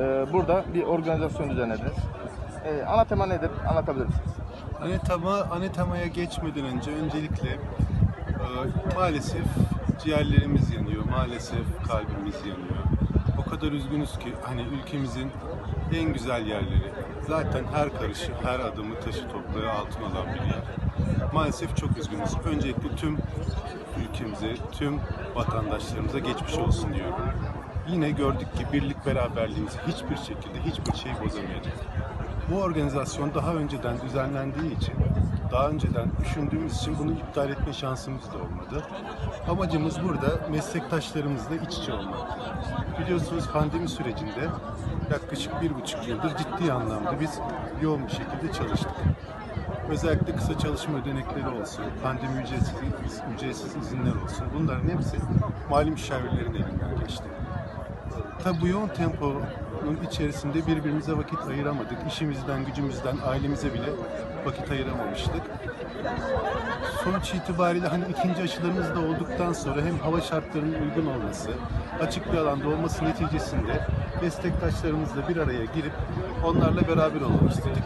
e, burada bir organizasyon düzenlediniz. E, ana tema nedir? Anlatabilir misiniz? Anetama, anetamaya geçmeden önce öncelikle e, maalesef ciğerlerimiz yanıyor, maalesef kalbimiz yanıyor. O kadar üzgünüz ki hani ülkemizin en güzel yerleri, zaten her karışı, her adımı taşı toprağı altın alan bir yer. Maalesef çok üzgünüz. Öncelikle tüm ülkemize, tüm vatandaşlarımıza geçmiş olsun diyorum. Yine gördük ki birlik beraberliğimizi hiçbir şekilde hiçbir şey bozamayacak. Bu organizasyon daha önceden düzenlendiği için, daha önceden düşündüğümüz için bunu iptal etme şansımız da olmadı. Amacımız burada meslektaşlarımızla iç içe olmak. Biliyorsunuz pandemi sürecinde yaklaşık bir buçuk yıldır ciddi anlamda biz yoğun bir şekilde çalıştık. Özellikle kısa çalışma ödenekleri olsun, pandemi ücretsiz, ücretsiz izinler olsun. Bunların hepsi mali müşavirlerin elinden geçti. Tabi bu yoğun temponun içerisinde birbirimize vakit ayıramadık. İşimizden, gücümüzden, ailemize bile vakit ayıramamıştık. Sonuç itibariyle hani ikinci aşılarımız da olduktan sonra hem hava şartlarının uygun olması, açık bir alanda olması neticesinde meslektaşlarımızla bir araya girip onlarla beraber olalım istedik.